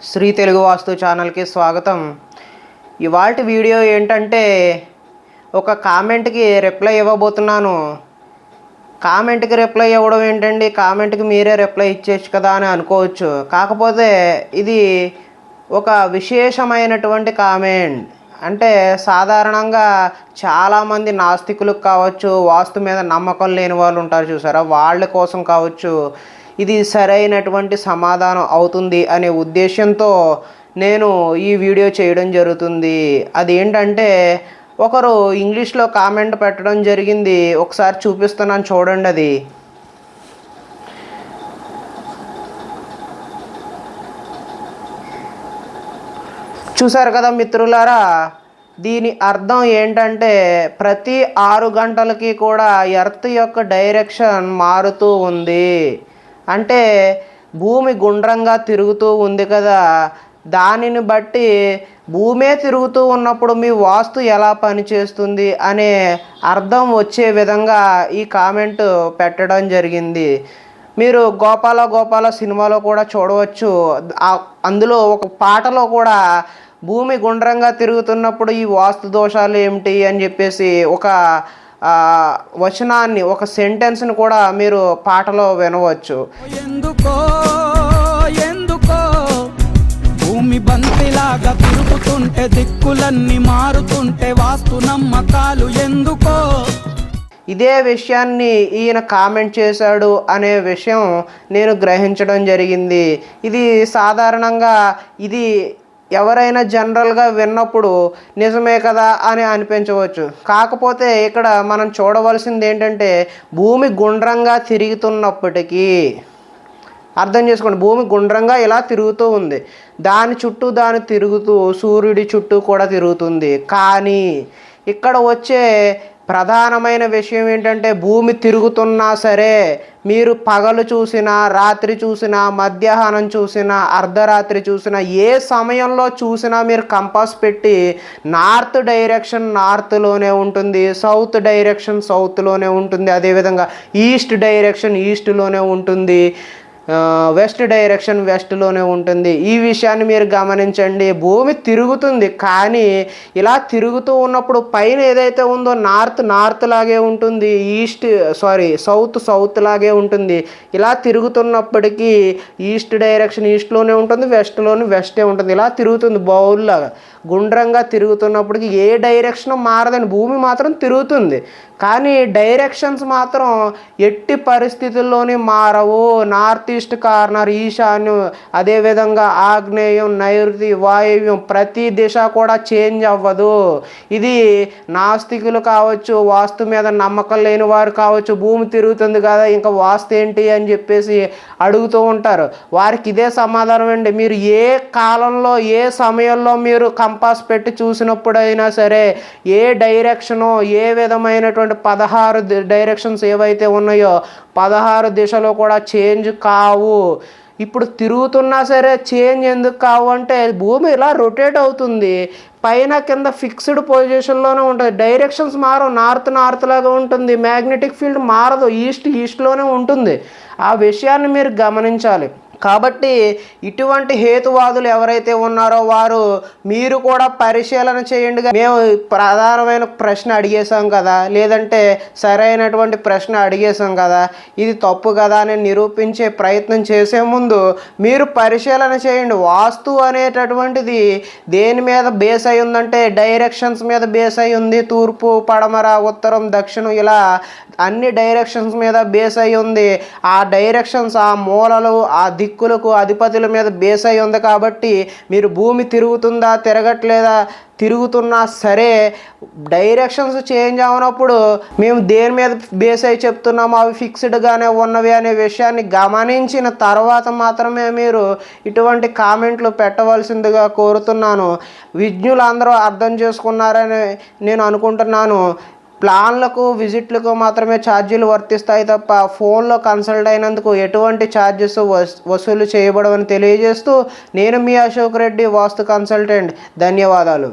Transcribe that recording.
శ్రీ తెలుగు వాస్తు ఛానల్కి స్వాగతం. ఇవాళ వీడియో ఏంటంటే ఒక కామెంట్కి రిప్లై ఇవ్వబోతున్నాను. కామెంట్కి రిప్లై ఇవ్వడం ఏంటండి? కామెంట్కి మీరే రిప్లై ఇచ్చేయచ్చు కదా అని అనుకోవచ్చు. కాకపోతే ఇది ఒక విశేషమైనటువంటి కామెంట్. అంటే సాధారణంగా చాలామంది నాస్తికులకు కావచ్చు వాస్తు మీద నమ్మకం లేని వాళ్ళు ఉంటారు చూసారా? వాళ్ళ కోసం కావచ్చు ఇది సరైనటువంటి సమాధానం అవుతుంది అనే ఉద్దేశంతో నేను ఈ వీడియో చేయడం జరుగుతుంది. అదేంటంటే ఒకరు ఇంగ్లీష్లో కామెంట్ పెట్టడం జరిగింది. ఒకసారి చూపిస్తున్నాను చూడండి అది. చూసారు కదా మిత్రులారా దీని అర్థం ఏంటంటే ప్రతి ఆరు గంటలకి కూడా ఎర్త్ యొక్క డైరెక్షన్ మారుతూ ఉంది. అంటే భూమి గుండ్రంగా తిరుగుతూ ఉంది కదా దానిని బట్టి భూమే తిరుగుతూ ఉన్నప్పుడు మీ వాస్తు ఎలా పనిచేస్తుంది అనే అర్థం వచ్చే విధంగా ఈ కామెంట్ పెట్టడం జరిగింది. మీరు గోపాల గోపాల సినిమాలో కూడా చూడవచ్చు. అందులో ఒక పాటలో కూడా భూమి గుండ్రంగా తిరుగుతున్నప్పుడు ఈ వాస్తు దోషాలు ఏమిటి అని చెప్పేసి ఒక వచనాన్ని ఒక సెంటెన్స్ని కూడా మీరు పాటలో వినవచ్చు. ఎందుకో ఎందుకో భూమి బంతిలాగా తిరుగుతుంటే దిక్కులన్నీ మారుతుంటే వాస్తు నమ్మకాలు ఎందుకో? ఇదే విషయాన్ని ఈయన కామెంట్ చేశాడు అనే విషయం నేను గ్రహించడం జరిగింది. ఇది సాధారణంగా ఇది ఎవరైనా జనరల్గా విన్నప్పుడు నిజమే కదా అని అనిపించవచ్చు. కాకపోతే ఇక్కడ మనం చూడవలసింది ఏంటంటే భూమి గుండ్రంగా తిరుగుతున్నప్పటికీ అర్థం చేసుకోండి భూమి గుండ్రంగా ఇలా తిరుగుతూ ఉంది. దాని చుట్టూ దాని తిరుగుతూ సూర్యుడి చుట్టూ కూడా తిరుగుతుంది. కానీ ఇక్కడ వచ్చే ప్రధానమైన విషయం ఏంటంటే భూమి తిరుగుతున్నా సరే మీరు పగలు చూసినా రాత్రి చూసినా మధ్యాహ్నం చూసినా అర్ధరాత్రి చూసినా ఏ సమయంలో చూసినా మీరు కంపాస్ పెట్టి నార్త్ డైరెక్షన్ నార్త్లోనే ఉంటుంది సౌత్ డైరెక్షన్ సౌత్లోనే ఉంటుంది అదేవిధంగా ఈస్ట్ డైరెక్షన్ ఈస్ట్లోనే ఉంటుంది. వెస్ట్ డైరెక్షన్ వెస్ట్లోనే ఉంటుంది. ఈ విషయాన్ని మీరు గమనించండి. భూమి తిరుగుతుంది. కానీ ఇలా తిరుగుతూ ఉన్నప్పుడు పైన ఏదైతే ఉందో నార్త్ నార్త్ లాగే ఉంటుంది. ఈస్ట్ సారీ సౌత్ సౌత్ లాగే ఉంటుంది. ఇలా తిరుగుతున్నప్పటికీ ఈస్ట్ డైరెక్షన్ ఈస్ట్లోనే ఉంటుంది. వెస్ట్లోనే వెస్టే ఉంటుంది. ఇలా తిరుగుతుంది బౌల్ లాగా. గుండ్రంగా తిరుగుతున్నప్పటికీ ఏ డైరెక్షన్ మారదని భూమి మాత్రం తిరుగుతుంది. కానీ డైరెక్షన్స్ మాత్రం ఎట్టి పరిస్థితుల్లోనే మారవు. నార్త్ ఈస్ట్ కార్నర్ ఈశాన్యం అదేవిధంగా ఆగ్నేయం నైరుతి వాయువ్యం ప్రతి దిశ కూడా చేంజ్ అవ్వదు. ఇది నాస్తికులు కావచ్చు వాస్తు మీద నమ్మకం లేని వారు కావచ్చు భూమి తిరుగుతుంది కదా ఇంకా వాస్తు ఏంటి అని చెప్పేసి అడుగుతూ ఉంటారు. వారికి ఇదే సమాధానం అండి. మీరు ఏ కాలంలో ఏ సమయంలో మీరు కంపాస్ పెట్టి చూసినప్పుడైనా సరే ఏ డైరెక్షను ఏ విధమైనటువంటి పదహారు డైరెక్షన్స్ ఏవైతే ఉన్నాయో పదహారు దిశలో కూడా చేంజ్ కావు. ఇప్పుడు తిరుగుతున్నా సరే చేంజ్ ఎందుకు కావు అంటే భూమి ఇలా రొటేట్ అవుతుంది. పైన కింద ఫిక్స్డ్ పొజిషన్లోనే ఉంటుంది. డైరెక్షన్స్ మారవు. నార్త్ నార్త్ లాగా ఉంటుంది. మ్యాగ్నెటిక్ ఫీల్డ్ మారదు. ఈస్ట్ ఈస్ట్లోనే ఉంటుంది. ఆ విషయాన్ని మీరు గమనించాలి. కాబట్టి ఇటువంటి హేతువాదులు ఎవరైతే ఉన్నారో వారు మీరు కూడా పరిశీలన చేయండి మేము ప్రధానమైన ప్రశ్న అడిగేశాం కదా. లేదంటే సరైనటువంటి ప్రశ్న అడిగేశాం కదా. ఇది తప్పు కదా అని నిరూపించే ప్రయత్నం చేసే ముందు మీరు పరిశీలన చేయండి. వాస్తు అనేటటువంటిది దేని మీద బేస్ అయి ఉందంటే డైరెక్షన్స్ మీద బేస్ అయి ఉంది. తూర్పు పడమర ఉత్తరం దక్షిణం ఇలా అన్ని డైరెక్షన్స్ మీద బేస్ అయి ఉంది. ఆ డైరెక్షన్స్ ఆ మూలలు ఆ దిక్కులకు అధిపతుల మీద బేస్ అయి ఉంది కాబట్టి మీరు భూమి తిరుగుతుందా తిరగట్లేదా తిరుగుతున్నా సరే డైరెక్షన్స్ చేంజ్ అవునప్పుడు మేము దేని మీద బేస్ అయి చెప్తున్నామో అవి ఫిక్స్డ్గానే ఉన్నవి అనే విషయాన్ని గమనించిన తర్వాత మాత్రమే మీరు ఇటువంటి కామెంట్లు పెట్టవలసిందిగా కోరుతున్నాను. విజ్ఞులందరూ అర్థం చేసుకున్నారని నేను అనుకుంటున్నాను. ప్లాన్లకు విజిట్లకు మాత్రమే ఛార్జీలు వర్తిస్తాయి తప్ప ఫోన్లో కన్సల్ట్ అయినందుకు ఎటువంటి ఛార్జెస్ వసూలు చేయబడవని తెలియజేస్తూ నేను మీ అశోక్ రెడ్డి వాస్తు కన్సల్టెంట్. ధన్యవాదాలు.